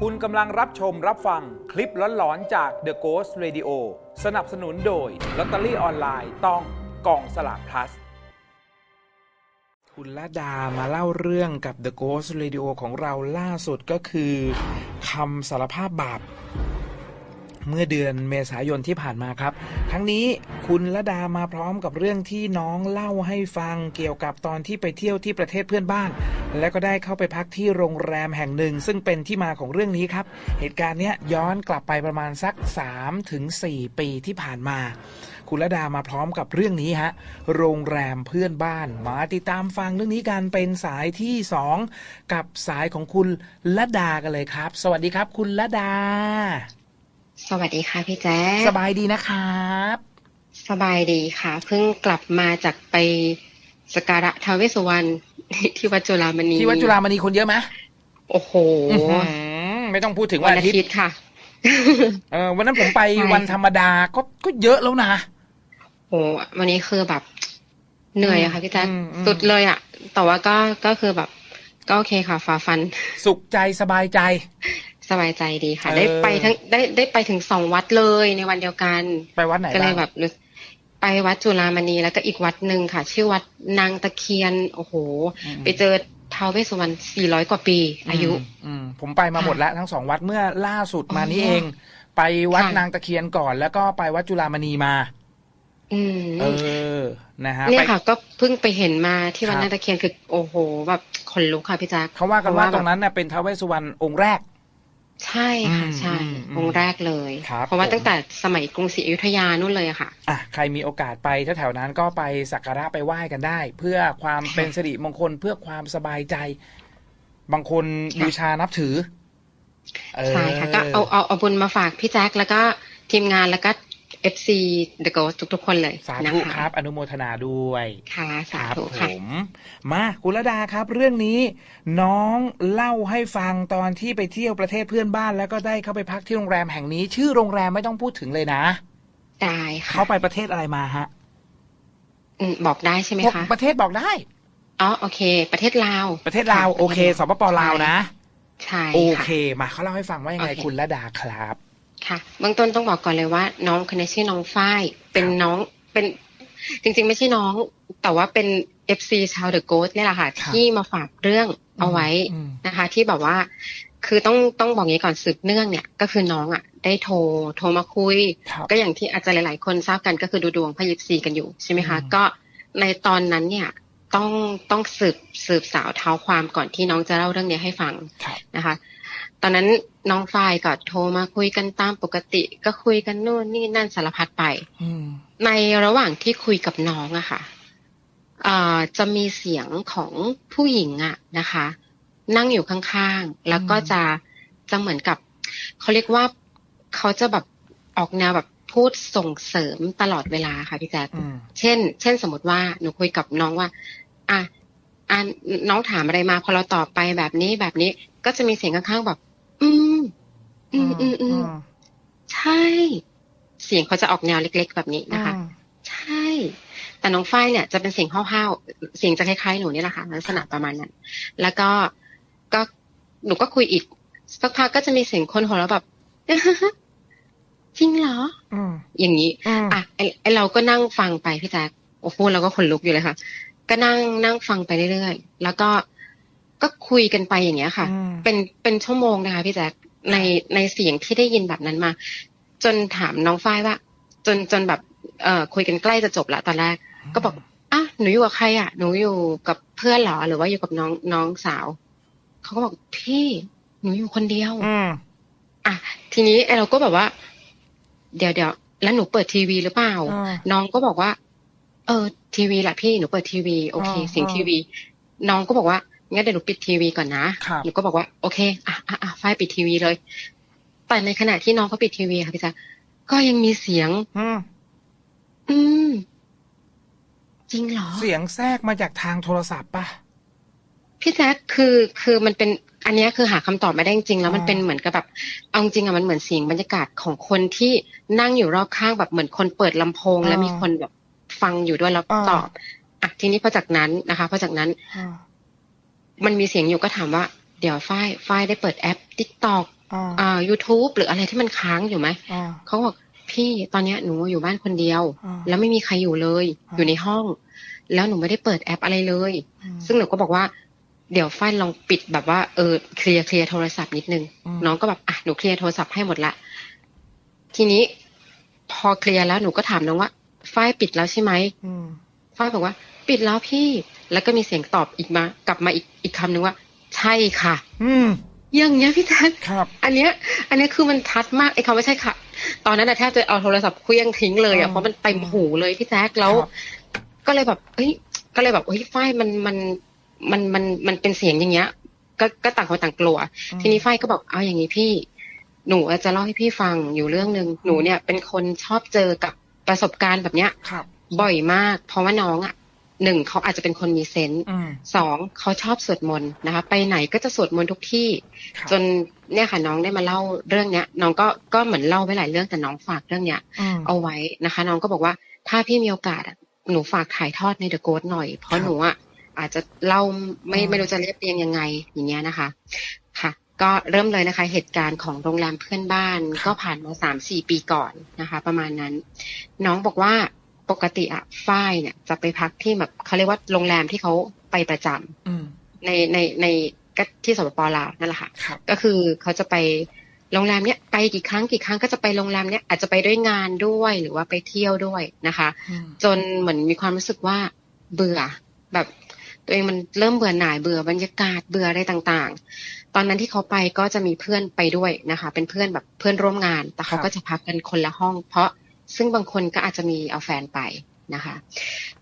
คุณกำลังรับชมรับฟังคลิปหลอนๆจาก The Ghost Radio สนับสนุนโดยลอตเตอรี่ออนไลน์ต้องกองสลากพลัส คุณละดามาเล่าเรื่องกับ The Ghost Radio ของเราล่าสุดก็คือคำสารภาพบาป เมื่อเดือนเมษายนที่ผ่านมาครับ ทั้งนี้คุณละดามาพร้อมกับเรื่องที่น้องเล่าให้ฟังเกี่ยวกับตอนที่ไปเที่ยวที่ประเทศเพื่อนบ้าน และก็ได้เข้าไปพักที่โรงแรมแห่งหนึ่ง ซึ่งเป็นที่มาของเรื่องนี้ครับ เหตุการณ์เนี้ยย้อนกลับไปประมาณสัก3ถึง4ปีที่ผ่านมา คุณละดามาพร้อมกับเรื่องนี้ฮะโรงแรมเพื่อนบ้าน มาติดตามฟังเรื่องนี้กันเป็นสายที่ 2 กับสายของคุณละดากันเลยครับ สวัสดีครับ คุณละดา สวัสดีค่ะพี่แจ๊คสบายดีนะครับ สบายดีค่ะ เพิ่งกลับมาจากไปสกการะท้าวเวสสุวรรณที่วัดจุฬามณีที่วัดจุฬามณีคนเยอะไหมโอ้โหอื้อหือไม่ต้องพูดถึงวัวันนอาอาทิตทิย์ตย์ค่ะ เออวันนั้นผมไปใช่วันธรรมดาก็ก็เยอะแล้วนะโอ้วันนี้คือแบบเหนื่อยอะค่ะพี่แจ๊คอืมอืมสุดเลยอะแต่ว่าก็ก็คือแบบ ก็โอเคค่ะฝ่าฟัน สุขใจสบายใจ สบายใจดีค่ะเออได้ไปทั้งได้ได้ไปถึงสองวัดเลยในวันเดียวกัน ไปวัดไหนก็เลบ้ายงแบบรู้สึกไปวัดจุฬามณีแล้วก็อีกวัดหนึ่งค่ะ ชื่อวัดนางตะเคียน โอ้โห ไปเจอท้าวเวสสุวรรณ400กว่าปี อายุมอืมผมไปมาหมดแล้วทั้งสองวัดเมื่อล่าสุดมานี้เอง ไปวัดค่ะนางตะเคียนก่อน แล้วก็ไปวัดจุฬามณีมา อืมเออนะฮะเนี่ยไปค่ะ ก็เพิ่งไปเห็นมาที่วัครับดนางตะเคียนคือโอ้โหแบบขนลุกค่ะพี่แจ๊คเขาว่ากันว่าเพราะว่าตรงนั้นน่ะเป็นท้าวเวสสุวรรณองค์แรก ใช่ค่ะอืมใช่อืมอืมองค์แรกเลยครับเพราะว่าผมตั้งแต่สมัยกรุงศรีอยุธยานู่นเลยอะค่ะอะ ใครมีโอกาสไปแถวๆนั้นก็ไปสักการะไปไหว้กันได้ เพื่อความค่ะเป็นสิริมงคลเพื่อความสบายใจ บางคนค่ะบูชานับถือเออใช่ค่ะก็เอาเอาเอาบุญมาฝากพี่แจ๊คแล้วก็ทีมงานแล้วก็ FC The Ghost ทุกๆ คนเลยสานะธุคะครับ อนุโมทนาด้วยค่ะคสารับธุผค่ะมมากุลดาครับ เรื่องนี้น้องเล่าให้ฟังตอนที่ไปเที่ยวประเทศเพื่อนบ้าน แล้วก็ได้เข้าไปพักที่โรงแรมแห่งนี้ ชื่อโรงแรมไม่ต้องพูดถึงเลยนะได้ค่ะเขาไปประเทศอะไรมาฮะอืมบอกได้ใช่ไหมคะประเทศบอกได้อ๋อโอเค ประเทศลาวประเทศลาวค่ะโอเคสปปลาวนะใช่โอค่ะเค มาเขาเล่าให้ฟังว่ายังไงโอเคคุณละดาครับ ค่ะเบื้องต้นต้องบอกก่อนเลยว่า น้องคนนี้ชื่อน้องฝ้าย เป็นน้องเป็นจริงๆ ไม่ใช่น้อง แต่ว่าเป็นเอฟซีชาวเดอะโกสเนี่ยแหละค่ะครับที่มาฝากเรื่องเอาไว้อืมนะคะ ที่แบบว่า คือต้องต้องบอกงี้ก่อนสืบเนื่องเนี่ย ก็คือน้องอะ ได้โทรโทรมาคุยครับก็อย่างที่อาจจะหลาย ๆ คนทราบกันก็คือดูดวงพยิบซีกันอยู่ใช่ไหมคะอืมก็ในตอนนั้นเนี่ยต้องต้องสืบสืบสาวเท้าความก่อนที่น้องจะเล่าเรื่องนี้ให้ฟังครับนะคะ ตอนนั้นน้องฝ้ายก็โทรมาคุยกันตามปกติ ก็คุยกันนู่นนี่นั่นสารพัดไปอืมในระหว่างที่คุยกับน้องอะค่ะเอ่อจะมีเสียงของผู้หญิงอะนะคะ นั่งอยู่ข้างๆ แล้วก็จะจะเหมือนกับ เขาเรียกว่าเขาจะแบบออกแนวแบบพูดส่งเสริมตลอดเวลาค่ะพี่แจ๊คอืมเช่น เช่นสมมติว่าหนูคุยกับน้องว่า อะอะน้องถามอะไรมาพอเราตอบไปแบบนี้แบบนี้ก็จะมีเสียงข้างๆแบบอืม อืมอืมอืมใช่ เสียงเขาจะออกแนวเล็ก ๆ แบบนี้นะคะ ใช่ แต่น้องฝ้ายเนี่ย จะเป็นเสียงห้าวๆเสียงจะคล้ายๆหนูนี่แหละค่ะลักษณะประมาณนั้น แล้วก็ก็หนูก็คุยอีกสักพักก็จะมีเสียงคนหัวเราะแบบจริงเหรออืมอย่างนี้อืมอะไอไอเราก็นั่งฟังไปพี่แจ๊คโอ้โหเราก็ขนลุกอยู่เลยค่ะ ก็นั่งนั่งฟังไปเรื่อยๆ แล้วก็ก็คุยกันไปอย่างเงี้ยค่ะอืมเป็นเป็นชั่วโมงนะคะพี่แจ๊ค ในในเสียงที่ได้ยินแบบนั้นมา จนถามน้องฝ้ายว่า จนจนแบบเอ่อคุยกันใกล้จะจบละตอนแรก ก็บอกอะหนูอยู่กับใครอะ หนูอยู่กับเพื่อนเหรอหรือว่าอยู่กับน้องน้องสาวเขาก็บอกพี่หนูอยู่คนเดียวอืมอะทีนี้ไอเราก็แบบว่า เดี๋ยวเดี๋ยวแล้วหนูเปิดทีวีหรือเปล่าอ่าน้องก็บอกว่า เออ ทีวีแหละพี่หนูเปิดทีวี โอเคอ่าเสียงอ่าทีวี น้องก็บอกว่า งั้นเดี๋ยวหนูปิดทีวีก่อนนะครับหนูก็บอกว่าโอเค อะอะอะฝ้ายปิดทีวีเลย แต่ในขณะที่น้องเขาปิดทีวีค่ะพี่จ๊ะก็ยังมีเสียง อืมอืมจริงเหรอ เสียงแทรกมาจากทางโทรศัพท์ป่ะพี่แจ๊คคือคือมันเป็นอันเนี้ยคือหาคำตอบไม่ได้จริงๆแล้วมันอ่าเป็นเหมือนกับแบบเอาจริงๆอะมันเหมือนเสียงบรรยากาศของคนที่นั่งอยู่รอบข้างแบบเหมือนคนเปิดลำโพง แล้วมีคนแบบฟังอยู่ด้วยแล้วตอบอะทีนี้พอจากนั้นนะคะพอจากนั้น มันมีเสียงอยู่ก็ถามว่า เดี๋ยวฝ้ายฝ้ายได้เปิดแอป TikTok อ่าอ่า YouTube หรืออะไรที่มันค้างอยู่ไหมอ่าเขาบอกพี่ตอนเนี้ยหนูอยู่บ้านคนเดียวอ่าแล้วไม่มีใครอยู่เลยอ่าอยู่ในห้อง แล้วหนูไม่ได้เปิดแอปอะไรเลยอืมซึ่งหนูก็บอกว่าเดี๋ยวฝ้ายลองปิดแบบว่าเออเคลียร์เคลียร์โทรศัพท์นิดนึงอืมน้องก็แบบอะหนูเคลียร์โทรศัพท์ให้หมดละทีนี้ พอเคลียร์แล้วหนูก็ถามน้องว่าฝ้ายปิดแล้วใช่ไหมอืมฝ้ายบอกว่า ปิดแล้วพี่ แล้วก็มีเสียงตอบอีกมา กลับมาอีกอีกคำนึงว่า ใช่ค่ะ อืมอย่างเงี้ยพี่แจ๊คครับ อันเนี้ย อันเนี้ยคือมันทัดมากไอ้คำว่าใช่ค่ะ ตอนนั้นนะแทบจะเอาโทรศัพท์เคลี้ยงทิ้งเลยอือะมเพราะมันเต็มหูเลยพี่แจ๊คแล้วครับก็เลยแบบเฮ้ยก็เลยแบบเฮ้ยฝ้ายมันมันมันมันมันเป็นเสียงอย่างเงี้ย ก็ก็ต่างคนต่างกลัวอืมทีนี้ฝ้ายก็บอกเอาอย่างนี้พี่ หนูจะเล่าให้พี่ฟังอยู่เรื่องหนึ่งหนูเนี่ย เป็นคนชอบเจอกับประสบการณ์แบบเนี้ยครับบ่อยมาก เพราะว่าน้องอะ หนึ่งเขาอาจจะเป็นคนมีเซนส์อืมสองเขาชอบสวดมนต์นะคะ ไปไหนก็จะสวดมนต์ทุกที่ครับจนเนี่ยค่ะน้องได้มาเล่าเรื่องเนี้ย น้องก็ก็เหมือนเล่าไว้หลายเรื่องแต่น้องฝากเรื่องเนี้ยอืมเอาไว้นะคะ น้องก็บอกว่าถ้าพี่มีโอกาสอะหนูฝากถ่ายทอดในเดอะโกดหน่อย เพครัราะบหนูอะอาจจะเล่าไม่อืมไม่รู้จะเรียบเรียงยังไงอย่างเงี้ยนะคะ ค่ะ ก็เริ่มเลยนะคะ เหตุการณ์ของโรงแรมเพื่อนบ้านก็ผ่านมาสามสี่ปีก่อนนะคะ ประมาณนั้น น้องบอกว่า ปกติอะฝ้ายเนี่ย จะไปพักที่แบบเขาเรียกว่าโรงแรมที่เขาไปประจำอืมในในในก็ที่สปปลาวนั่นแหละค่ะครับก็คือเขาจะไปโรงแรมเนี้ยไปกี่ครั้งกี่ครั้งก็จะไปโรงแรมเนี้ยอาจจะไปด้วยงานด้วยหรือว่าไปเที่ยวด้วยนะคะอืมจนเหมือนมีความรู้สึกว่าเบื่อแบบ ตัวเองมันเริ่มเบื่อหน่ายเบื่อบรรยากาศเบื่ออะไรต่างๆ ตอนนั้นที่เขาไปก็จะมีเพื่อนไปด้วยนะคะ เป็นเพื่อนแบบเพื่อนร่วมงาน แต่เขาก็จะพักกันคนละห้อง เพราะ ซึ่งบางคนก็อาจจะมีเอาแฟนไปนะคะ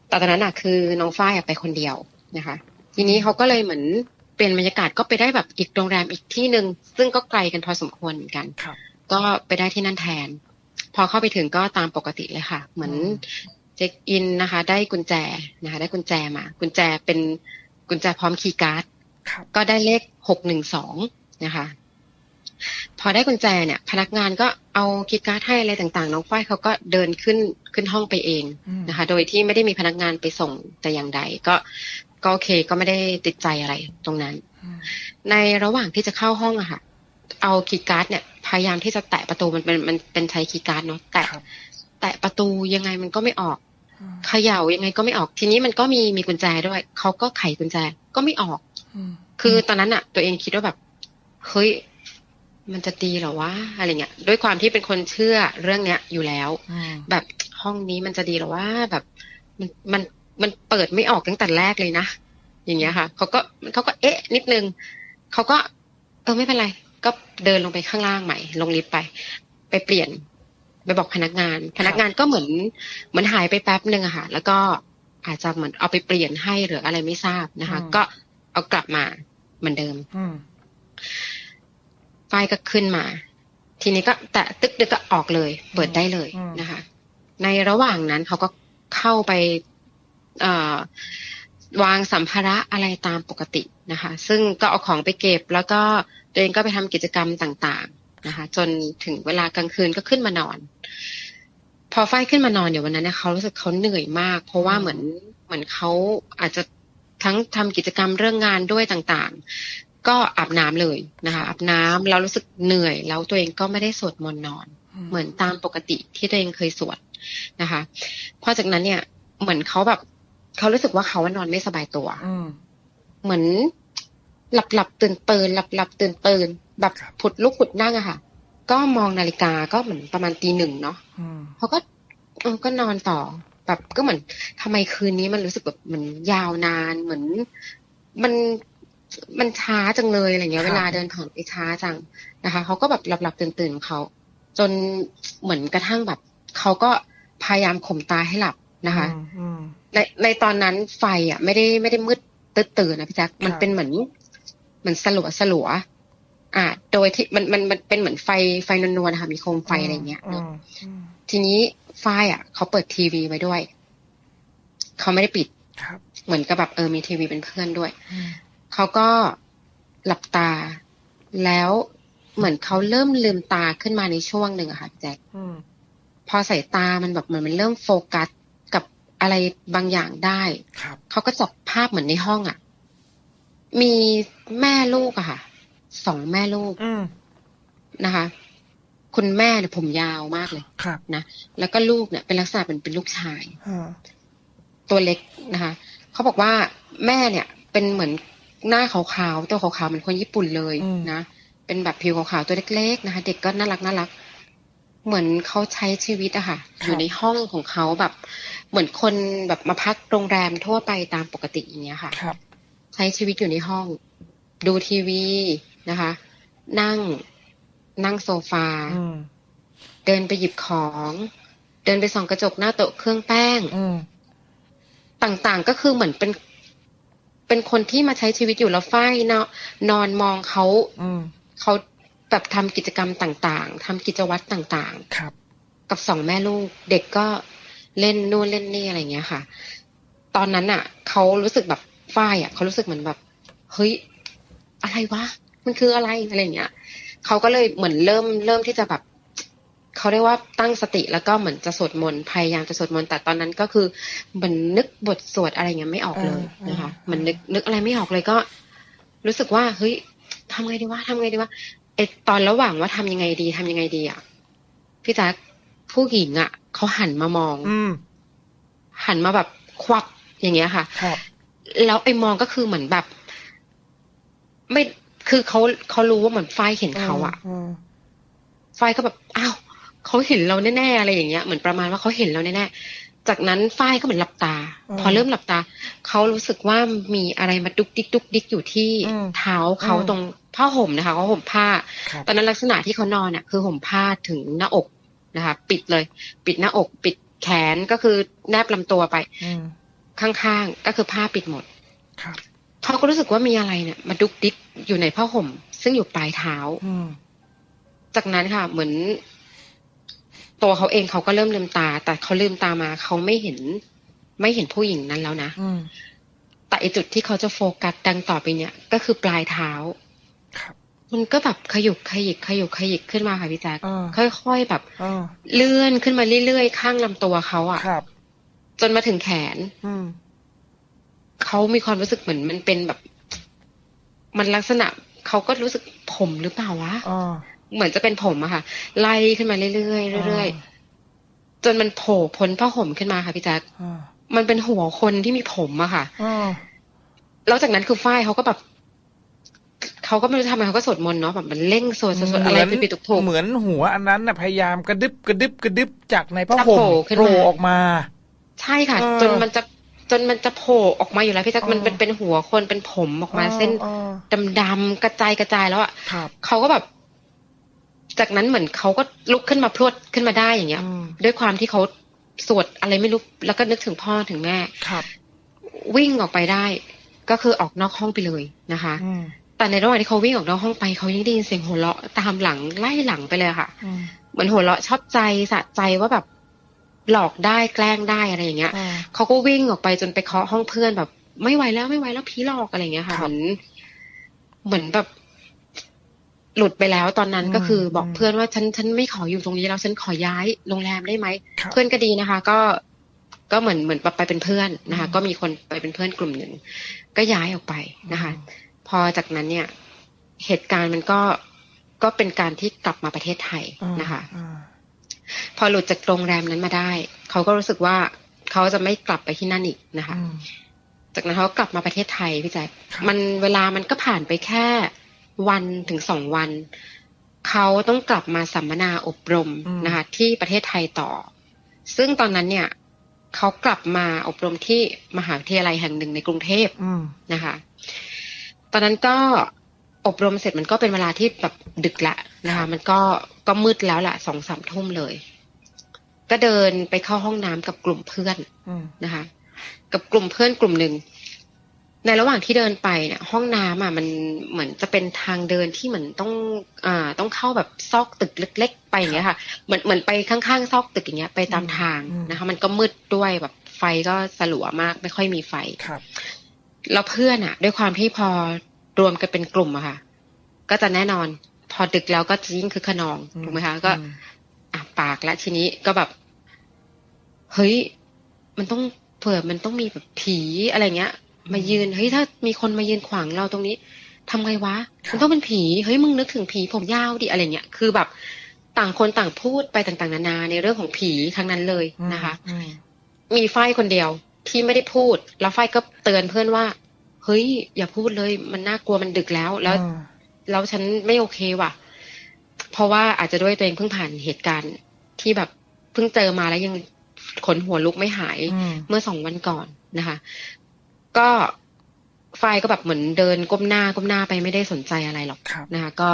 แต่ตอนนั้นอะคือน้องฝ้ายอะไปคนเดียวนะคะ ทีนี้เขาก็เลยเหมือนเปลี่ยนบรรยากาศก็ไปได้แบบอีกโรงแรมอีกที่หนึ่งซึ่งก็ไกลกันพอสมควรเหมือนกันครับก็ไปได้ที่นั่นแทน พอเข้าไปถึงก็ตามปกติเลยค่ะ เหมือนอืมเช็คอินนะคะ ได้กุญแจนะคะ ได้กุญแจมา กุญแจเป็นกุญแจพร้อมคีย์การ์ดครับก็ได้เลขหกหนึ่งสองนะคะ พอได้กุญแจเนี่ย พนักงานก็เอาคีย์การ์ดให้อะไรต่างๆ น้องฝ้ายเขาก็เดินขึ้นขึ้นห้องไปเองอืมนะคะ โดยที่ไม่ได้มีพนักงานไปส่งแต่อย่างใดก็ก็โอเคก็ไม่ได้ติดใจอะไรตรงนั้นอืมในระหว่างที่จะเข้าห้องอะค่ะ เอาคีย์การ์ดเนี่ย พยายามที่จะแตะประตูมันเป็นมันเป็นใช้คีย์การ์ดเนาะแตะครับแตะประตูยังไงมันก็ไม่ออกอืมเขย่ายังไงก็ไม่ออกทีนี้มันก็มีมีกุญแจด้วยเขาก็ไขกุญแจก็ไม่ออกอืมคือตอนนั้นอะตัวเองคิดว่าแบบเฮ้ย มันจะดีเหรอวะอะไรเงี้ยด้วยความที่เป็นคนเชื่อเรื่องเนี้ยอยู่แล้วอืมแบบห้องนี้มันจะดีเหรอว่าแบบมันมันมันเปิดไม่ออกตั้งแต่แรกเลยนะอย่างเงี้ยค่ะเขาก็เขาก็เอ๊ะ นิดนึงเขาก็ เออไม่เป็นไร ก็เดินลงไปข้างล่างใหม่ ลงลิฟต์ไป ไปเปลี่ยน ไปบอกพนักงาน พนักงานก็เหมือนเหมือนหายไปแป๊บหนึ่งอะค่ะ แล้วก็อาจจะเหมือนเอาไปเปลี่ยนให้หรืออะไรไม่ทราบนะคะ ก็เอากลับมาเหมือนเดิม อืมไฟล์ก็ขึ้นมา ทีนี้ก็แตะตึกดึกก็ออกเลย เปิดได้เลยนะคะ ในระหว่างนั้นเขาก็เข้าไปเอ่อวางสัมภาระอะไรตามปกตินะคะ ซึ่งก็เอาของไปเก็บ แล้วก็ตัวเองก็ไปทำกิจกรรมต่างๆนะคะ จนถึงเวลากลางคืนก็ขึ้นมานอน พอไฟขึ้นมานอนเดี๋ยววันนั้นเนี่ยเขารู้สึกเขาเหนื่อยมาก เพราะว่าเหมือนเหมือนเขาอาจจะทั้งทำกิจกรรมเรื่องงานด้วยต่างๆ ก็อาบน้ำเลยนะคะอาบน้ำแล้วรู้สึกเหนื่อย แล้วตัวเองก็ไม่ได้สวดมนต์นอน เหมือนตามปกติที่ตัวเองเคยสวดนะคะเพราะจากนั้นเนี่ยเหมือนเขาแบบเขารู้สึกว่าเขาว่านอนไม่สบายตัวอืมเหมือนหลับหลับตื่นตื่นหลับหลับตื่นตื่นแบบครับผุดลุกผุดนั่งอะค่ะ ก็มองนาฬิกาก็เหมือนประมาณตีหนึ่งเนาะอืมเขาก็เออก็นอนต่อแบบก็เหมือนทำไมคืนนี้มันรู้สึกแบบมันยาวนานเหมือน มัน มันช้าจังเลยอะไรเงี้ย เวลาเดินผ่านไปช้าจังนะคะเขาก็แบบหลับหลับตื่นตื่นของเขาจนเหมือนกระทั่งแบบเขาก็พยายามข่มตาให้หลับนะคะอืมอืมในในตอนนั้นไฟอะ ไม่ได้ไม่ได้มืดตื้อตื่นนะพี่แจ๊คมันครับเป็นเหมือนเหมือนสลัวสลัวอ่า โดยที่มันมันมันเป็นเหมือนไฟไฟนวลๆนะคะมีโคมไฟอะไรเงี้ยอืเนอะมอืมทีนี้ฝ้ายอะเขาเปิดทีวีไว้ด้วยเขาไม่ได้ปิดครับเหมือนกับแบบเออมีทีวีเป็นเพื่อนด้วยอืม เขาก็หลับตา แล้วเหมือนเขาเริ่มลืมตาขึ้นมาในช่วงหนึ่งอะค่ะพี่แจ๊คอืมพอสายตามันแบบเหมือนมันเริ่มโฟกัสกับอะไรบางอย่างได้ครับเขาก็จับภาพเหมือนในห้องอะมีแม่ลูกอะค่ะสองแม่ลูกอืมนะคะ คุณแม่เนี่ยผมยาวมากเลยครับนะแล้วก็ลูกเนี่ยเป็นลักษณะเป็นเป็นลูกชายอ่าตัวเล็กนะคะเขาบอกว่าแม่เนี่ย เป็นเหมือน หน้าขาวๆตัวขาวๆเหมือนคนญี่ปุ่นเลยนะเป็นแบบผิวขาวๆตัวเล็กๆนะคะ เด็กก็น่ารักน่ารัก เหมือนเขาใช้ชีวิตอะค่ะ อยู่ในห้องของเขาแบบ เหมือนคนแบบมาพักโรงแรมทั่วไปตามปกติอย่างเงี้ยค่ะครับ ใช้ชีวิตอยู่ในห้อง ดูทีวีนะคะ นั่งนั่งโซฟาอืมเดินไปหยิบของ เดินไปส่องกระจกหน้าโต๊ะเครื่องแป้งอืมต่างๆก็คือเหมือนเป็น เป็นคนที่มาใช้ชีวิตอยู่แล้วฝ้ายเนาะนอนมองเขาอืมเขาแบบทำกิจกรรมต่างๆทำกิจวัตรต่างครับๆกับสองแม่ลูก เด็กก็เล่นนู่นเล่นนี่อะไรอย่างเงี้ยค่ะ ตอนนั้นอะเขารู้สึกแบบฝ้ายอะเขารู้สึกเหมือนแบบ เฮ้ย อะไรวะ มันคืออะไรอะไรอย่างเงี้ยเขาก็เลยเหมือนเริ่มเริ่มที่จะแบบ เขาเรียกว่าตั้งสติแล้วก็เหมือนจะสวดมนต์พยายามจะสวดมนต์แต่ตอนนั้นก็คือเหมือนนึกบทสวดอะไรเงี้ยไม่ออกเลยนะคะเหมันนึกนึกอะไรไม่ออกเลยก็ รู้สึกว่าเฮ้ยทำไงดีวะทำไงดีวะไอตอนระหว่างว่าทำยังไงดีทำยังไงดีอะพี่แจ๊คผู้หญิงอะเขาหันมามอง อืมหันมาแบบควับอย่างเงี้ยค่ะครับแล้วไอ้มองก็คือเหมือนแบบ ไม่คือเขาเขารู้ว่าเหมือนฝ้ายเห็นเขาอะอืมฝ้ายก็แบบอ้าว เขาเห็นเราแน่ๆอะไรอย่างเงี้ยเหมือนประมาณว่าเขาเห็นเราแน่ๆจากนั้นฝ้ายก็เหมือนหลับตา พอเริ่มหลับตาเขารู้สึกว่ามีอะไรมาดุกดิกดุกดิกอยู่ที่เท้าเขาตรงผ้าห่มนะคะเขาห่มผ้าครับตอนนั้นลักษณะที่เขานอนอะ คือห่มผ้าถึงหน้าอกนะคะ ปิดเลย ปิดหน้าอก ปิดแขนก็คือแนบลำตัวไปอืมข้างๆก็คือผ้าปิดหมดครับเขาก็รู้สึกว่ามีอะไรเนี่ยมาดุกดิกอยู่ในผ้าห่ม ซึ่งอยู่ปลายเท้าอืมจากนั้นค่ะ เหมือน ตัวเขาเองเขาก็เริ่มลืมตา แต่เขาลืมตามาเขาไม่เห็น ไม่เห็นผู้หญิงนั้นแล้วนะอืมแต่ไอจุดที่เขาจะโฟกัสดังต่อไปเนี่ย ก็คือปลายเท้าครับมันก็แบบขยุกขยิกขยุกขยิกขึ้นมาค่ะพี่แจ๊คอ่าค่อยๆแบบอ่าเลื่อนขึ้นมาเรื่อยๆข้างลำตัวเขาอะครับ จนมาถึงแขน อืมเขามีความรู้สึกเหมือนมันเป็นแบบ มันลักษณะเขาก็รู้สึกผมหรือเปล่าวะอ่า เหมือนจะเป็นผมอะค่ะ ไล่ขึ้นมาเรื่อยๆเรื่อยๆจนมันโผล่พ้นผ้าห่มขึ้นมาค่ะพี่แจ๊คอ่ามันเป็นหัวคนที่มีผมอะค่ะอ่าแล้วจากนั้นคือฝ้ายเขาก็แบบเขาก็ไม่รู้ทำไมเขาก็สวดมนต์เนาะแบบมันเร่งสวดสวดสวดอะไรผิดๆถูกๆเหมือนหัวอันนั้นน่ะพยายามกระดึบกระดึบกระดึบจากในผ้าจะห่มโผล่ขึ้นมาโผล่ออกมา ใช่ค่ะเออจนมันจะจนมันจะโผล่ออกมาอยู่แล้วพี่แจ๊คเออมันเป็นเป็นหัวคนเป็นผมออกมาอ่เส้นอ่าดำๆกระจายกระจายแล้วอะครับเขาก็แบบ จากนั้นเหมือนเขาก็ลุกขึ้นมาพรวดขึ้นมาได้อย่างเงี้ยอืมด้วยความที่เขาสวดอะไรไม่รู้แล้วก็นึกถึงพ่อถึงแม่ครับ วิ่งออกไปได้ ก็คือออกนอกห้องไปเลยนะคะอืมแต่ในระหว่างที่เขาวิ่งออกนอกห้องไปเขายังได้ยินเสียงหัวเราะตามหลังไล่หลังไปเลยค่ะอืมเหมือนหัวเราะชอบใจสะใจว่าแบบหลอกได้แกล้งได้อะไรอย่างเงี้ยอ่าเขาก็วิ่งออกไปจนไปเคาะห้องเพื่อนแบบ ไม่ไหวแล้วไม่ไหวแล้วผีหลอกอะไรอย่างเงี้ยค่ะครัเหบมือนเหมือนแบบ หลุดไปแล้วตอนนั้นอืมก็คือบอกอืมเพื่อนว่าฉันฉันไม่ขออยู่ตรงนี้แล้วฉันขอย้ายโรงแรมได้ไหมครับเพื่อนก็ดีนะคะ ก็ก็เหมือนเหมือนไปเป็นเพื่อนนะคะอืมก็มีคนไปเป็นเพื่อนกลุ่มหนึ่งก็ย้ายออกไปนะคะ พอจากนั้นเนี่ย เหตุการณ์มันก็ก็เป็นการที่กลับมาประเทศไทยอ่านะคะอ่าพอหลุดจากโรงแรมนั้นมาได้ เขาก็รู้สึกว่าเขาจะไม่กลับไปที่นั่นอีกนะคะอืมจากนั้นเขาก็กลับมาประเทศไทยพี่แจ๊คครับมันเวลามันก็ผ่านไปแค่ วันถึงสองวัน เขาต้องกลับมาสัมมนาอบรมนะคะที่ประเทศไทยต่อ ซึ่งตอนนั้นเนี่ยเขากลับมาอบรมที่มหาวิทยาลัยแห่งหนึ่งในกรุงเทพอืมนะคะ ตอนนั้นก็อบรมเสร็จมันก็เป็นเวลาที่แบบดึกละนะคะ มันก็ก็มืดแล้วแหละสองสามทุ่มเลย ก็เดินไปเข้าห้องน้ำกับกลุ่มเพื่อนอืมนะคะ กับกลุ่มเพื่อนกลุ่มหนึ่ง ในระหว่างที่เดินไปเนี่ยห้องน้ำอะมันเหมือนจะเป็นทางเดินที่เหมือนต้องอ่าต้องเข้าแบบซอกตึกเล็ก ๆ ไปอย่างเงี้ยค่ะ เหมือนเหมือนไปข้างๆซอกตึกอย่างเงี้ยไปตามทางนะคะ มันก็มืดด้วยแบบไฟก็สลัวมากไม่ค่อยมีไฟครับแล้วเพื่อนอะ ด้วยความที่พอรวมกันเป็นกลุ่มอะค่ะ ก็จะแน่นอน พอดึกแล้วก็จะยิ่งคือขนองถูกไหมคะก็อืมอะปากและทีนี้ก็แบบ เฮ้ย มันต้องเผื่อมันต้องมีแบบผีอะไรเงี้ย มายืนเฮ้ยถ้ามีคนมายืนขวางเราตรงนี้ทำไงวะครับมันต้องเป็นผีเฮ้ยมึงนึกถึงผีผมยาวดิอะไรเงี้ยคือแบบต่างคนต่างพูดไปต่างๆ นานาในเรื่องของผีทั้งนั้นเลยนะคะอืมมีฝ้ายคนเดียวที่ไม่ได้พูด แล้วฝ้ายก็เตือนเพื่อนว่า เฮ้ย อย่าพูดเลยมันน่ากลัวมันดึกแล้ว แล้วอืมแล้วฉันไม่โอเคว่ะ เพราะว่าอาจจะด้วยตัวเองเพิ่งผ่านเหตุการณ์ที่แบบเพิ่งเจอมาแล้วยังขนหัวลุกไม่หายอืมเมื่อสองวันก่อนนะคะ ก็ฝ้ายก็แบบเหมือนเดินก้มหน้าก้มหน้าไปไม่ได้สนใจอะไรหรอกครับนะคะก็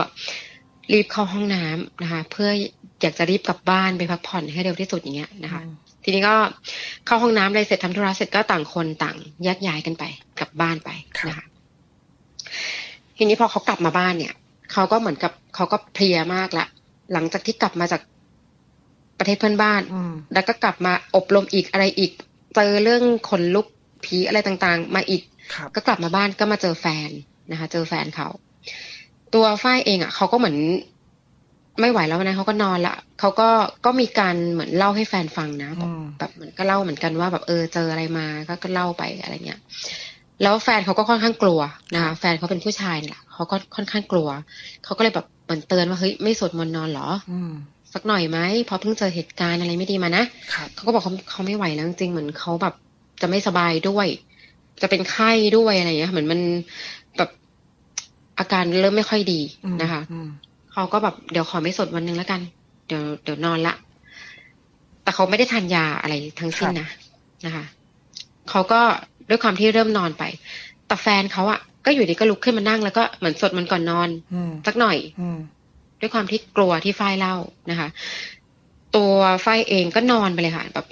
รีบเข้าห้องน้ำนะคะ เพื่ออยากจะรีบกลับบ้านไปพักผ่อนให้เร็วที่สุดอย่างเงี้ยนะคะ ทีนี้ก็เข้าห้องน้ำอะไรเสร็จทำธุระเสร็จก็ต่างคนต่างแยกย้ายกันไป กลับบ้านไปนะคะทีนี้พอเขากลับมาบ้านเนี่ยเขาก็เหมือนกับเขาก็เพลียมากละหลังจากที่กลับมาจากประเทศเพื่อนบ้านอืมแล้วก็กลับมาอบรมอีกอะไรอีก เจอเรื่องขนลุก ผีอะไรต่างๆ มาอีกครับก็กลับมาบ้านก็มาเจอแฟนนะคะ เจอแฟนเขา ตัวฝ้ายเองอะเขาก็เหมือนไม่ไหวแล้วนะเขาก็นอนละเขาก็ก็มีการเหมือนเล่าให้แฟนฟังนะอืมแบบเหมือนก็เล่าเหมือนกันว่าแบบเออเจออะไรมาก็ก็เล่าไปอะไรเงี้ยแล้วแฟนเขาก็ค่อนข้างกลัวนะคะแฟนเขาเป็นผู้ชายนี่แหละเขาก็ค่อนข้างกลัวเขาก็เลยแบบเหมือนเตือนว่าเฮ้ยไม่สวดมนต์นอนเหรออืมสักหน่อยไหมเพราะเพิ่งเจอเหตุการณ์อะไรไม่ดีมานะครับเขาก็บอกเขาเขาไม่ไหวแล้วจริงๆเหมือนเขาแบบ จะไม่สบายด้วย จะเป็นไข้ด้วยอะไรอย่างเงี้ยเหมือนมันแบบอาการเริ่มไม่ค่อยดีอืมนะคะอืมเขาก็แบบเดี๋ยวขอไม่สดวันหนึ่งแล้วกัน เดี๋ยวเดี๋ยวนอนละ แต่เขาไม่ได้ทานยาอะไรทั้งสิ้นนะนะคะเขาก็ด้วยความที่เริ่มนอนไป แต่แฟนเขาอะก็อยู่ดีก็ลุกขึ้นมานั่งแล้วก็เหมือนสดมันต์ก่อนนอนอืมสักหน่อยอืมด้วยความที่กลัวที่ฝ้ายเล่านะคะ ตัวฝ้ายเองก็นอนไปเลยค่ะแบบ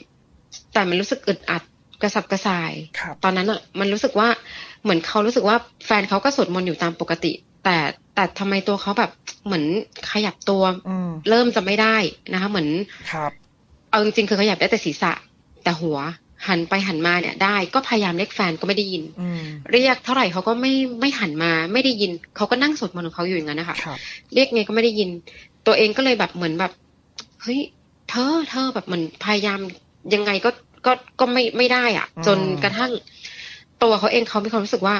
แต่มันรู้สึกอึดอัด กระสับกระส่ายครับตอนนั้นอะมันรู้สึกว่าเหมือนเขารู้สึกว่าแฟนเขาก็สวดมนต์อยู่ตามปกติ แต่แต่ทำไมตัวเขาแบบเหมือนขยับตัวอืมเริ่มจะไม่ได้นะคะ เหมือนครับเอาจริงๆคือขยับได้แต่ศีรษะ แต่หัวหันไปหันมาเนี่ยได้ก็พยายามเรียกแฟนก็ไม่ได้ยินอืมเรียกเท่าไหร่เขาก็ไม่ไม่หันมาไม่ได้ยินเขาก็นั่งสวดมนต์ของเขาอยู่อย่างนั้นนะคะครับเรียกไงก็ไม่ได้ยิน ตัวเองก็เลยแบบเหมือนแบบเฮ้ยเธอเธอแบบเหมือนพยายามยังไงก็ ก็ก็ไม่ไม่ได้อะอืมจนกระทั่ง ตัวเขาเองเขามีความรู้สึกว่า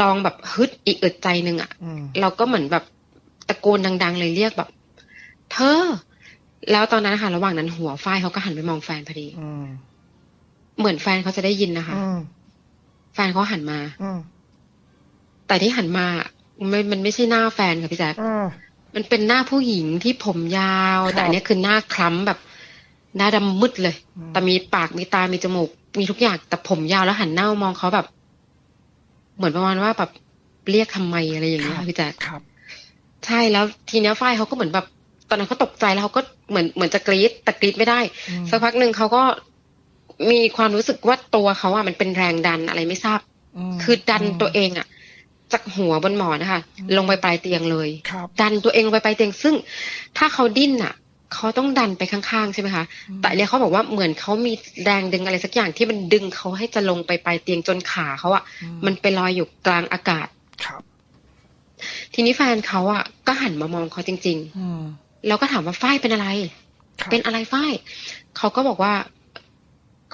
ลองแบบฮึดอีกอึดใจหนึ่งอะอืมเราก็เหมือนแบบตะโกนดัง ๆ เลยเรียกแบบ เธอ แล้วตอนนั้นนะคะระหว่างนั้นหัวฝ้ายเขาก็หันไปมองแฟนพอดีอืมเหมือนแฟนเขาจะได้ยินนะคะอืมแฟนเขาหันมาอืมแต่ที่หันมามันมันไม่ใช่หน้าแฟนค่ะพี่แจ๊คอืมมันเป็นหน้าผู้หญิงที่ผมยาวครับแต่อันเนี้ยคือหน้าคล้ำแบบ หน้าดำมืดเลยอืมแต่มีปากมีตามีจมูก มีทุกอย่างแต่ผมยาวแล้วหันหน้ามองเขาแบบ เหมือนประมาณว่าแบบเรียกทำไมอะไรอย่างเงี้ยค่ะพี่แจ๊คครับใช่แล้วทีเนี้ยฝ้ายเขาก็เหมือนแบบ ตอนนั้นเขาตกใจแล้วเขาก็เหมือนเหมือนจะกรี๊ดแต่กรี๊ดไม่ได้อืมสักพักหนึ่งเขาก็มีความรู้สึกว่าตัวเขาอะมันเป็นแรงดันอะไรไม่ทราบมคือดันตัวเองอะจากหัวบนหมอนนะคะอืมลงไปปลายเตียงเลยครับดันตัวเองลงไปปลายเตียงซึ่ง ถ้าเขาดิ้นอะ เขาต้องดันไปข้างๆใช่ไหมคะ แต่เนี่ยเขาบอกว่าเหมือนเขามีแรงดึงอะไรสักอย่างที่มันดึงเขาให้จะลงไปปลายเตียงจนขาเขาอะอืมันไปลอยอยู่กลางอากาศครับ ทีนี้แฟนเขาอะก็หันมามองเขาจริงอืมๆแล้วก็ถามว่าฝ้ายเป็นอะไรครับเป็นอะไรฝ้ายเขาก็บอกว่า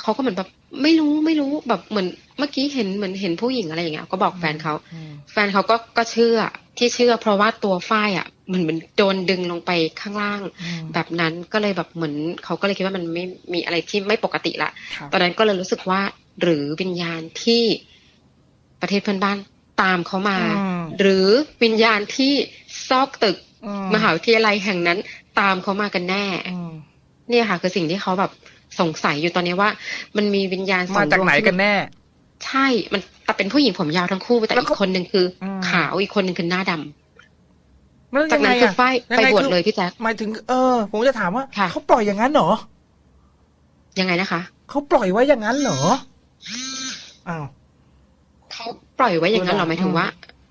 เขาก็เหมือนแบบ ไม่รู้ไม่รู้แบบเหมือนเมื่อกี้เห็นเหมือนเห็นผู้หญิงอะไรอย่างเงี้ยก็บอกแฟนเขาอืมแฟนเขาก็ก็เชื่อที่เชื่อ เพราะว่าตัวฝ้ายอะเหมือนเหมือนโดนดึงลงไปข้างล่างอืมแบบนั้นก็เลยแบบเหมือนเขาก็เลยคิดว่ามันไม่มีอะไรที่ไม่ปกติละครับตอนนั้นก็เลยรู้สึกว่า หรือวิญญาณที่ประเทศเพื่อนบ้านตามเขามาอืมหรือวิญญาณที่ซอกตึกอืมหาวิทยาลัยแห่งนั้นตามเขามากันแน่อืมเนี่ยค่ะ คือสิ่งที่เขาแบบ สงสัยอยู่ตอนนี้ว่า มันมีวิญญาณสองมาจากดวงไหนที่กันแน่ ใช่ มันแต่เป็นผู้หญิงผมยาวทั้งคู่แต่แล้วอีเขากคนหนึ่งคืออมขาวอีกคนหนึ่งคือหน้าดำแล้วจากยังไงนั้นคืออะฝ้ายยังไปไงบวชคือเลยพี่แจ๊คหมายถึงเออ ผมจะถามว่าค่ะเขาปล่อยอย่างนั้นเหรอ ยังไงนะคะ เขาปล่อยไว้อย่างนั้นเหรอ อ้าวเขาปล่อยไว้อย่างนั้นเหรออืมหมายถึงว่า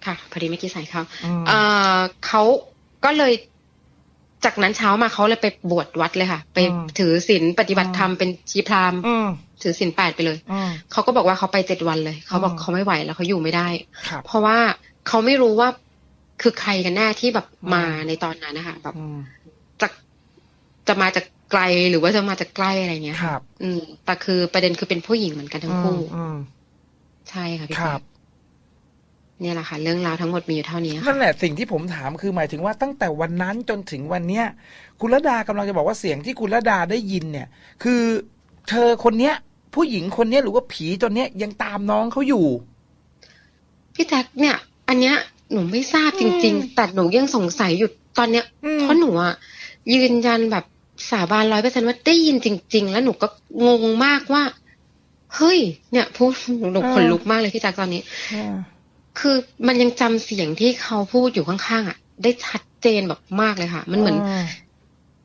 ค่ะพอดีเมื่อกี้ใส่เขาอืมเอ่อเขาก็เลย จากนั้นเช้ามาเขาเลยไปบวชวัดเลยค่ะ ไปอืมถือศีลปฏิบัติธรรมเป็นชีพราหมณ์อืมถือศีลแปดไปเลยอืมเขาก็บอกว่าเขาไปเจ็ดวันเลย เขาบอกอืมเขาไม่ไหวแล้วเขาอยู่ไม่ได้ครับเพราะว่าเขาไม่รู้ว่าคือใครกันแน่ที่แบบอืมมาในตอนนั้นนะคะแบบอืมจากจะมาจากไกลหรือว่าจะมาจากใกล้อะไรเงี้ยครับ อืมแต่คือประเด็นคือเป็นผู้หญิงเหมือนกันทั้งคู่อืมใช่ค่ะพี่ครับแจ๊ค เนี่ยแหละค่ะเรื่องราวทั้งหมดมีอยู่เท่านี้ค่ะนั่นแหละสิ่งที่ผมถามคือหมายถึงว่าตั้งแต่วันนั้นจนถึงวันเนี้ยคุณระดากำลังจะบอกว่าเสียงที่คุณระดาได้ยินเนี่ย คือเธอคนเนี้ย ผู้หญิงคนเนี้ยหรือว่าผีตนเนี้ยยังตามน้องเขาอยู่ พี่แจ็คเนี่ย อันเนี้ยหนูไม่ทราบจริงอืมๆแต่หนูยังสงสัยอยู่ตอนเนี้ยอืมเพราะหนูอะยืนยันแบบสาบานร้อยเปอร์เซ็นว่าได้ยินจริง ๆ แล้วหนูก็งงมากว่า เฮ้ย เนี่ยพูดหนูขนลุกมากเลยพี่แจ็คตอนนี้อ่า คือมันยังจำเสียงที่เขาพูดอยู่ข้างๆอะได้ชัดเจนแบบมากเลยค่ะ มันเหมือน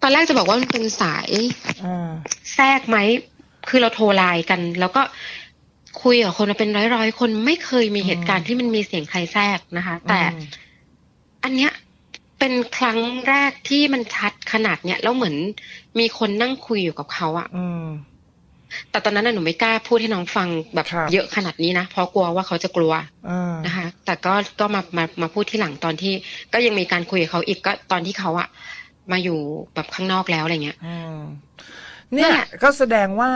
ตอนแรกจะบอกว่ามันเป็นสายอ่าแทรกไหม คือเราโทรไลน์กัน แล้วก็คุยกับคนมาเป็นร้อยๆคนไม่เคยมีเหตุการณ์ที่มันมีเสียงใครแทรกนะคะ แต่อืมอันเนี้ยเป็นครั้งแรกที่มันชัดขนาดเนี้ยแล้วเหมือนมีคนนั่งคุยอยู่กับเขาอะอืม แต่ตอนนั้นน่ะหนูไม่กล้าพูดให้น้องฟังแบบครับเยอะขนาดนี้นะเพราะกลัวว่าเขาจะกลัวอ่านะคะ แต่ก็ก็มามามาพูดที่หลังตอนที่ ก็ยังมีการคุยกับเขาอีกก็ตอนที่เขาอะมาอยู่แบบข้างนอกแล้วอะไรเงี้ยอืมเนี่ยนั่นแหละก็แสดงว่า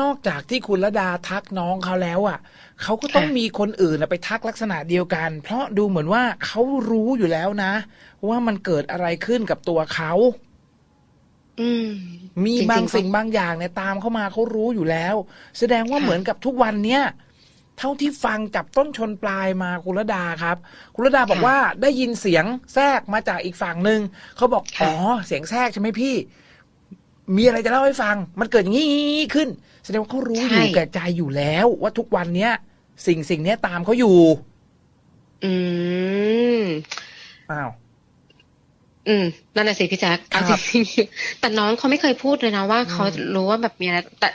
นอกจากที่คุณระดาทักน้องเขาแล้วอะเขาก็ต้องค่ะมีคนอื่นน่ะไปทักลักษณะเดียวกัน เพราะดูเหมือนว่าเขารู้อยู่แล้วนะ ว่ามันเกิดอะไรขึ้นกับตัวเขา อืม มีจริงๆบางก็สิ่งบางอย่างเนี่ยตามเข้ามาเขารู้อยู่แล้ว แสดงว่าค่ะเหมือนกับทุกวันเนี้ยเท่าที่ฟังจับต้นชนปลายมาคุณระดาครับ คุณระดาบอกว่าได้ยินเสียงแทรกมาจากอีกฝั่งหนึ่งเขาบอกอ๋อเสียงแทรกใช่ไหมพี่ มีอะไรจะเล่าให้ฟัง มันเกิดอย่างนี้ขึ้น แสดงว่าเขารู้อยู่แก่ใจอยู่แล้ว ว่าทุกวันเนี้ยสิ่งสิ่งเนี้ยตามเขาอยู่ อืมอ้าว อืมนั่นแหละสิพี่แจ๊คเอาครับจริงๆแต่น้องเขาไม่เคยพูดเลยนะว่าอืมเขารู้ว่าแบบมีอะไรแต่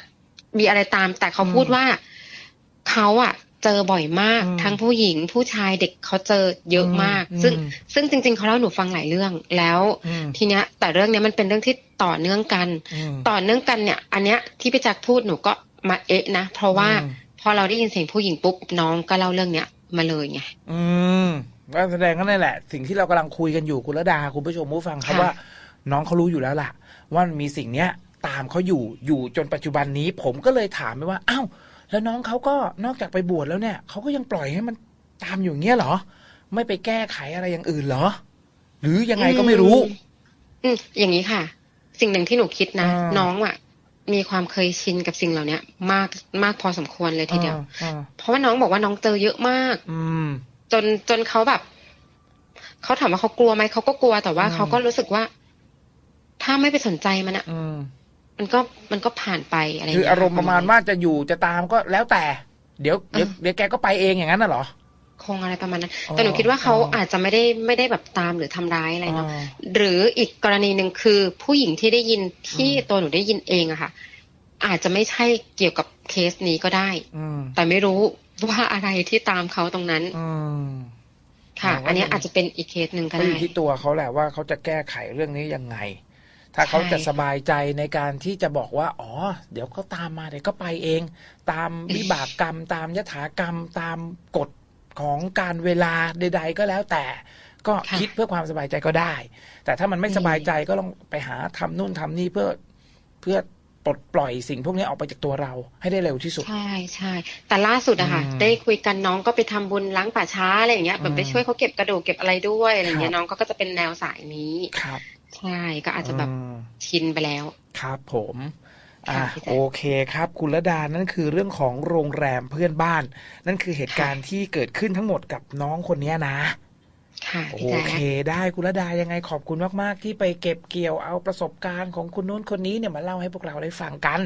มีอะไรตาม แต่เขาพูดอืมว่าเขาอะเจอบ่อยมากอืมทั้งผู้หญิงผู้ชายเด็กเขาเจอเยอะมากอืมซึ่งอืมซึ่งจริง ๆเขาเล่าให้หนูฟังหลายเรื่องแล้วอืมทีเนี้ย แต่เรื่องเนี้ยมันเป็นเรื่องที่ต่อเนื่องกันอืมต่อเนื่องกันเนี่ย อันเนี้ยที่พี่แจ็คพูดหนูก็มาเอ๊ะนะเพราะว่าอืมพอเราได้ยินเสียงผู้หญิงปุ๊บน้องก็เล่าเรื่องเนี้ยมาเลยไง อืม ก็แสดงก็นั่นแหละ สิ่งที่เรากำลังคุยกันอยู่คุณระดาคุณผู้ชมผู้ฟังครับค่ะว่า น้องเขารู้อยู่แล้วล่ะ ว่ามันมีสิ่งเนี้ยตามเขาอยู่อยู่จนปัจจุบันนี้ ผมก็เลยถามไปว่าอ้าวแล้วน้องเขาก็นอกจากไปบวชแล้วเนี่ยเขาก็ยังปล่อยให้มันตามอยู่อย่างเงี้ยเหรอ ไม่ไปแก้ไขอะไรอย่างอื่นเหรอ หรือยังไงก็ไม่รู้ อืมอย่างนี้ค่ะ สิ่งหนึ่งที่หนูคิดนะอ่าน้องอะ มีความเคยชินกับสิ่งเหล่าเนี้ยมากมากพอสมควรเลยทีเดียวอ่าอ่าเพราะว่าน้องบอกว่าน้องเจอเยอะมาก อืม จนจนเขาแบบเขาถามว่าเขากลัวไหมเขาก็กลัวแต่ว่าอืมเขาก็รู้สึกว่า ถ้าไม่ไปสนใจมันอะอืมมันก็มันก็ผ่านไปอะไรย่งคือเงี้ยอารมณ์ประมาณว่าจะอยู่จะตามก็แล้วแต่ เดี๋ยวเดี๋ยวอ่าเดี๋ยวแกก็ไปเองอย่างนั้นน่ะเหรอคงอะไรประมาณนั้นอ๋อแต่หนูคิดว่าเขาอ๋อออาจจะไม่ได้ไม่ได้แบบตามหรือทำร้ายอะไรเนาะอ่าหรืออีกกรณีหนึ่งคือผู้หญิงที่ได้ยินที่อืมตัวหนูได้ยินเองอะค่ะ อาจจะไม่ใช่เกี่ยวกับเคสนี้ก็ได้อืมแต่ไม่รู้ ว่าอะไรที่ตามเขาตรงนั้นอืมค่ะอ๋ออัอันเนี้ยอาจจะเป็นอีกเคสหนึ่งก็ก็อได้ยู่ที่ตัวเขาแหละว่าเขาจะแก้ไขเรื่องนี้ยังไง ถ้าเขาใช่จะสบายใจในการที่จะบอกว่า อ๋อ เดี๋ยวเขาตามมาเดี๋ยวก็ไปเอง ตามวิบากกรรม ตามยถากรรม ตามกฎของการเวลาใด ๆ ก็แล้วแต่ก็ค่ะคิดเพื่อความสบายใจก็ได้ แต่ถ้ามันไม่อืมสบายใจก็ลองไปหาทำนู่นทำนี่เพื่อเพื่อ ปลดปล่อยสิ่งพวกนี้ออกไปจากตัวเราให้ได้เร็วที่สุด ใช่ใช่แต่ล่าสุดอะค่ะอืมได้คุยกันน้องก็ไปทำบุญล้างป่าช้าอะไรอย่างเงี้ยแบบไปอืมช่วยเขาเก็บกระดูกเก็บอะไรด้วยอะไรอย่างเงี้ครัยบน้องก็ก็จะเป็นแนวสายนี้ครับ ใช่ก็อาจจะแบบอืมชินไปแล้ว ครับผมอ่าค่ะพี่แจ๊คโอเคครับ คุณระดา นั่นคือเรื่องของโรงแรมเพื่อนบ้าน นั่นคือเหตุการณ์ที่เกิดขึ้นทั้งหมดกับน้องคนเนี้ยนะ ค่ะโอพี่แจ๊เคคได้คุณระดายังไงขอบคุณมากๆ ที่ไปเก็บเกี่ยวเอาประสบการณ์ของคุณนู้นคนนี้เนี่ยมาเล่าให้พวกเราได้ฟังกัน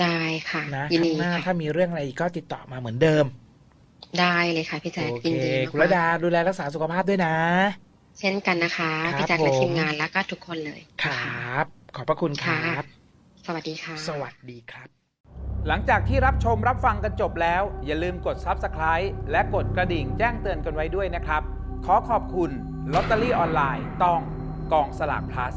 ได้ค่ะนะยินข้าดีงหน้าค่ะถ้ามีเรื่องอะไรอีกก็ติดต่อมาเหมือนเดิม ได้เลยค่ะพี่แจ๊คโอเคยินดีมากๆคุณระดาดูแลรักษาสุขภาพด้วยนะ เช่นกันนะคะครับพี่แจ๊คและผมทีมงานแล้วก็ทุกคนเลยครับ ขอบพระคุณคค่ะรับ สวัสดีค่ะ สวัสดีครับ หลังจากที่รับชมรับฟังกันจบแล้ว อย่าลืมกด Subscribe และกดกระดิ่งแจ้งเตือนกันไว้ด้วยนะครับ ขอขอบคุณลอตเตอรี่ออนไลน์ต้องกองสลาก plus